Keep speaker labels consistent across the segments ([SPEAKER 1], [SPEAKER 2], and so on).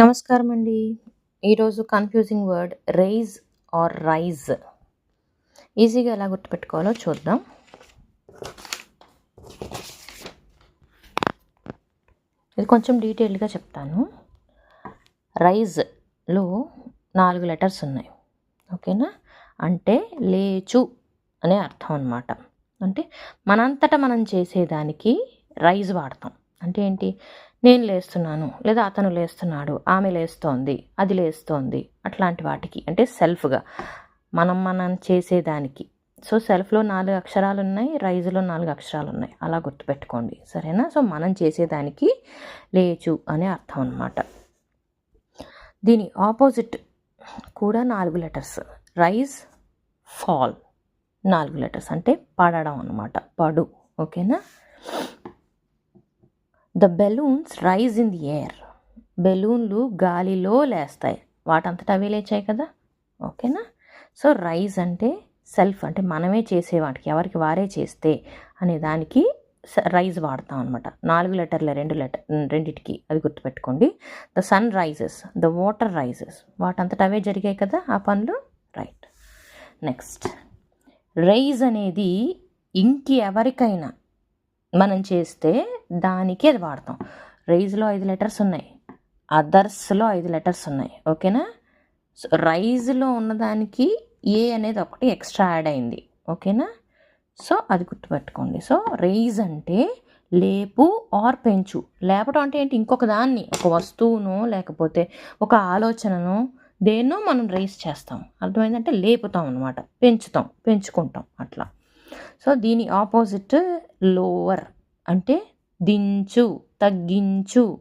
[SPEAKER 1] నమస్కారం అండి ఈరోజు confusing word raise or rise ఈజీగా ఎలా గుర్తుపెట్టుకోవాలో చూద్దాం. ఇది కొంచెం డీటెయిల్డ్గా చెప్తాను. రైజ్లో నాలుగు లెటర్స్ ఉన్నాయి. ఓకేనా? అంటే లేచు అనే అర్థం అనమాట అంటే మనంతటా మనం చేసేదానికి రైజ్ వాడతాం. అంటే ఏంటి? నేను లేస్తున్నాను లేదా అతను లేస్తున్నాడు ఆమె లేస్తోంది అది లేస్తోంది అట్లాంటి వాటికి అంటే సెల్ఫ్గా మనం మనం చేసేదానికి. సో సెల్ఫ్లో నాలుగు అక్షరాలు ఉన్నాయి రైజ్లో నాలుగు అక్షరాలు ఉన్నాయి. అలా గుర్తుపెట్టుకోండి. సరేనా? సో మనం చేసేదానికి లేచు అనే అర్థం అనమాట దీని ఆపోజిట్ కూడా నాలుగు లెటర్స్. రైజ్ ఫాల్ నాలుగు లెటర్స్. అంటే పడడం అనమాట పడు. ఓకేనా? The balloons rise in the air బెలూన్లు గాలిలో లేస్తాయి. వాటంతటా అవే లేచాయి కదా? ఓకేనా? సో రైజ్ అంటే సెల్ఫ్ అంటే మనమే చేసే వాటికి ఎవరికి వారే చేస్తే అనే దానికి రైజ్ వాడతాం అనమాట నాలుగు లెటర్ల రెండు లెటర్ రెండిటికి అది గుర్తుపెట్టుకోండి. The sun rises the water rises వాటంతటా అవే జరిగాయి కదా ఆ పనులు? రైట్ నెక్స్ట్ రైజ్ అనేది ఇంకి ఎవరికైనా మనం చేస్తే దానికి అది వాడతాం. రైజ్లో ఐదు లెటర్స్ ఉన్నాయి. అదర్స్లో ఐదు లెటర్స్ ఉన్నాయి. ఓకేనా? సో రైజ్లో ఉన్నదానికి ఏ అనేది ఒకటి ఎక్స్ట్రా యాడ్ అయింది. ఓకేనా? సో అది గుర్తుపెట్టుకోండి. సో రైజ్ అంటే లేపు ఆర్ పెంచు. లేపడం అంటే ఏంటి? ఇంకొక దాన్ని ఒక వస్తువును లేకపోతే ఒక ఆలోచనను దేన్నో మనం రైజ్ చేస్తాం. అర్థమైందంటే లేపుతాం అనమాట పెంచుతాం పెంచుకుంటాం అట్లా. సో దీని ఆపోజిట్ లోవర్ అంటే దించు తగ్గించు.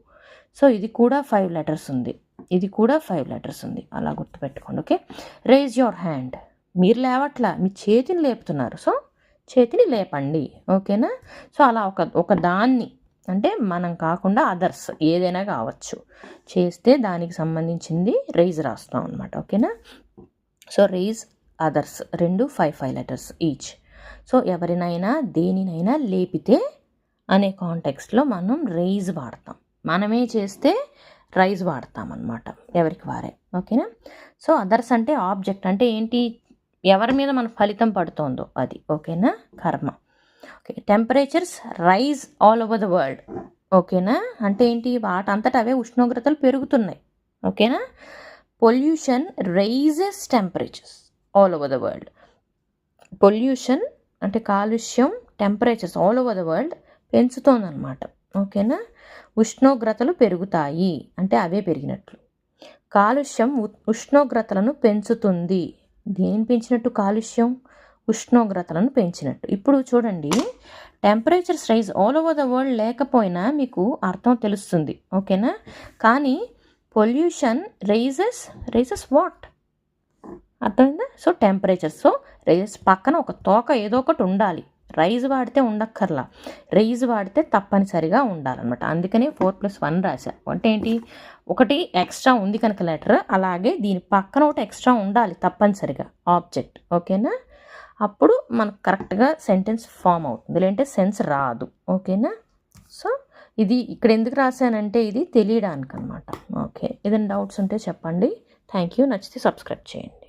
[SPEAKER 1] సో ఇది కూడా ఫైవ్ లెటర్స్ ఉంది. ఇది కూడా ఫైవ్ లెటర్స్ ఉంది. అలా గుర్తుపెట్టుకోండి ఓకే? రేజ్ యువర్ హ్యాండ్ మీరు లేవట్లా మీ చేతిని లేపుతున్నారు. సో చేతిని లేపండి ఓకేనా? సో అలా ఒక ఒక దాన్ని అంటే మనం కాకుండా అదర్స్ ఏదైనా కావచ్చు. చేస్తే దానికి సంబంధించింది రైజ్ రాస్తాం అనమాట ఓకేనా? సో రైజ్ అదర్స్ రెండు five five letters each so ఎవరినైనా దేనినైనా లేపితే అనే కాంటెక్స్ట్లో మనం రైజ్ వాడతాం. మనమే చేస్తే రైజ్ వాడతాం అనమాట ఎవరికి వారే. ఓకేనా? సో అదర్స్ అంటే ఆబ్జెక్ట్ అంటే ఏంటి? ఎవరి మీద మన ఫలితం పడుతుందో అది. ఓకేనా? కర్మ. Okay temperatures rise all over the world. ఓకేనా? అంటే ఏంటి? వాటంతట అవే ఉష్ణోగ్రతలు పెరుగుతున్నాయి. ఓకేనా? Pollution raises temperatures all over the world. Pollution అంటే కాలుష్యం temperatures all over the world పెంచుతోందనమాట ఓకేనా? ఉష్ణోగ్రతలు పెరుగుతాయి. అంటే అవే పెరిగినట్లు. కాలుష్యం ఉష్ణోగ్రతలను పెంచుతుంది. దేని పెంచినట్టు కాలుష్యం? ఉష్ణోగ్రతలను పెంచినట్టు. ఇప్పుడు చూడండి temperatures rise all over the world లేకపోయినా మీకు అర్థం తెలుస్తుంది. ఓకేనా? కానీ పొల్యూషన్ రైజెస్ రైజెస్ వాట్? అర్థమైందా? సో టెంపరేచర్ సో రైజెస్ పక్కన ఒక తోక ఏదో ఒకటి ఉండాలి. రైజ్ వాడితే ఉండక్కర్లా. రైజ్ వాడితే తప్పనిసరిగా ఉండాలన్నమాట. అందుకనే ఫోర్ ప్లస్ వన్ రాశా. అంటే ఏంటి? ఒకటి ఎక్స్ట్రా ఉంది కనుక లెటర్ అలాగే దీని పక్కన ఒకటి ఎక్స్ట్రా ఉండాలి తప్పనిసరిగా. ఆబ్జెక్ట్ ఓకేనా? అప్పుడు మనకు కరెక్ట్గా సెంటెన్స్ ఫామ్ అవుతుంది. లేదంటే సెన్స్ రాదు. ఓకేనా? సో ఇది ఇక్కడ ఎందుకు రాశానంటే ఇది తెలియడానికి అనమాట ఓకే. ఏదైనా డౌట్స్ ఉంటే చెప్పండి. థ్యాంక్ యూ నచ్చితే సబ్స్క్రైబ్ చేయండి.